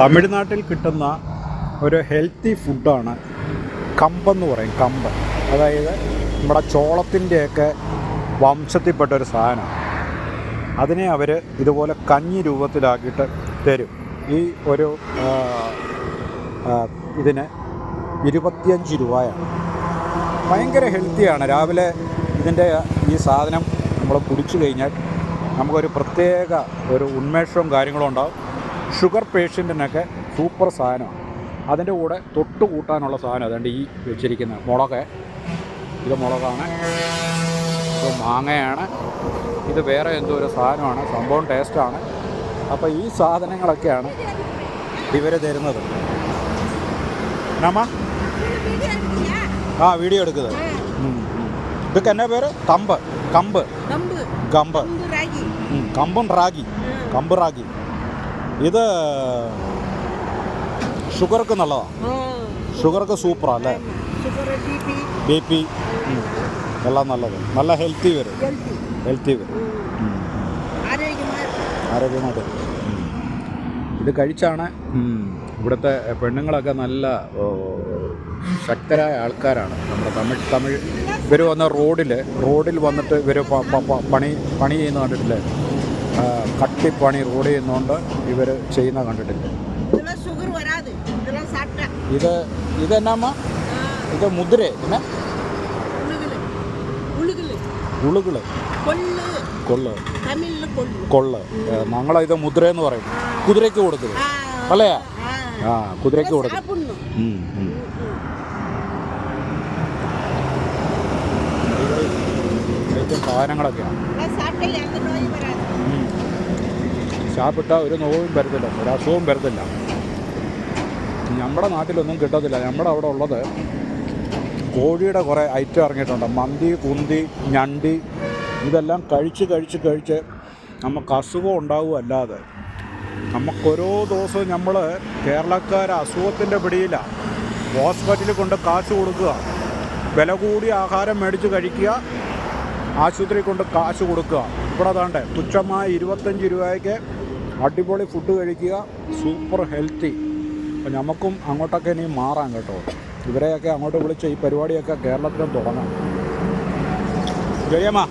തമിഴ്നാട്ടിൽ കിട്ടുന്ന ഒരു ഹെൽത്തി ഫുഡാണ് കമ്പെന്ന് പറയും കമ്പ്. അതായത് നമ്മുടെ ചോളത്തിന്റെയൊക്കെ വംശത്തിൽപ്പെട്ട ഒരു സാധനമാണ്. അതിനെ അവർ ഇതുപോലെ കഞ്ഞി രൂപത്തിലാക്കിയിട്ട് തരും. ഈ ഒരു ഇതിന് ഇരുപത്തിയഞ്ച് രൂപയാണ്. ഭയങ്കര ഹെൽത്തിയാണ് രാവിലെ ഇതിന്റെ ഈ സാധനം നമ്മൾ കുടിച്ചു കഴിഞ്ഞാൽ നമുക്കൊരു പ്രത്യേക ഒരു ഉന്മേഷവും കാര്യങ്ങളും ഉണ്ടാവും. ഷുഗർ പേഷ്യന്റിനൊക്കെ സൂപ്പർ സാധനമാണ്. അതിന്റെ കൂടെ തൊട്ട് കൂട്ടാനുള്ള സാധനം അതുകൊണ്ട് ഈ വെച്ചിരിക്കുന്ന മുളക്. ഇത് മുളകാണ്. ഇത് മാങ്ങയാണ്. ഇത് വേറെ എന്തോ ഒരു സാധനമാണ്. സംഭവം ടേസ്റ്റാണ്. അപ്പോൾ ഈ സാധനങ്ങളൊക്കെയാണ് ഇവർ തരുന്നത്. നമ്മ ആ വീഡിയോ എടുക്കുന്നത്. ഇതൊക്കെ എന്നാ പേര്? തമ്പ്. കമ്പ്. കമ്പ്. കമ്പും റാഗി. കമ്പ് റാഗി. ഇത് ഷുഗർക്ക് നല്ലതാണ് ഷുഗർക്ക് സൂപ്പറാണ് അല്ലേ? B P. എല്ലാം നല്ലത്. നല്ല ഹെൽത്തി വരും. ഹെൽത്തി. വരും. ആരോഗ്യമായിട്ട്. ഇത് കഴിച്ചാണ് ഇവിടുത്തെ പെണ്ണുങ്ങളൊക്കെ നല്ല ശക്തരായ ആൾക്കാരാണ്. നമ്മുടെ തമിഴ് തമിഴ്. ഇവർ വന്ന റോഡിൽ റോഡിൽ വന്നിട്ട് ഇവർ പണി പണി ചെയ്യുന്ന കണ്ടിട്ടില്ലേ? കട്ടിപ്പണി റോഡ് ചെയ്യുന്നതുകൊണ്ട് ഇവർ ചെയ്യുന്ന കണ്ടിട്ടില്ല. ഇത് ഇത് എന്നാമ്മ ഇത് മുദ്ര ഉളുകൾ കൊള്ള്. കൊള്ള്. ഞങ്ങളെ ഇത് മുദ്ര എന്ന് പറയും. കുതിരയ്ക്ക് കൊടുക്കുക അല്ലേ? ആ. കുതിരയ്ക്ക് കൊടുക്കും സാധനങ്ങളൊക്കെയാണ് ഷാപ്പിട്ട ഒരു നോവും വരത്തില്ല ഒരു അസുഖവും വരത്തില്ല നമ്മുടെ നാട്ടിലൊന്നും കിട്ടത്തില്ല. നമ്മുടെ അവിടെ ഉള്ളത് കോഴിയുടെ കുറേ ഐറ്റം ഇറങ്ങിയിട്ടുണ്ട്. മന്തി കുന്തി ഞണ്ടി ഇതെല്ലാം കഴിച്ച് കഴിച്ച് കഴിച്ച് നമുക്ക് അസുഖം ഉണ്ടാവും അല്ലാതെ നമുക്കോരോ ദിവസവും നമ്മൾ കേരളക്കാർ അസുഖത്തിന്റെ പിടിയിലാണ് ഹോസ്പിറ്റലിൽ കൊണ്ട് കാശ് കൊടുക്കുക വില കൂടിയ ആഹാരം മേടിച്ച് കഴിക്കുക ആശുപത്രി കൊണ്ട് കാശ് കൊടുക്കുക. ഇവിടെ അതാണ്ട് തുച്ഛമായ ഇരുപത്തഞ്ച് രൂപയ്ക്ക് അടിപൊളി ഫുഡ് കഴിക്കുക സൂപ്പർ ഹെൽത്തി അപ്പം നമുക്കും അങ്ങോട്ടൊക്കെ ഇനി മാറാം കേട്ടോ. ഇവരെയൊക്കെ അങ്ങോട്ട് വിളിച്ച് ഈ പരിപാടിയൊക്കെ കേരളത്തിലും തുടങ്ങാം. ശരിയമ്മ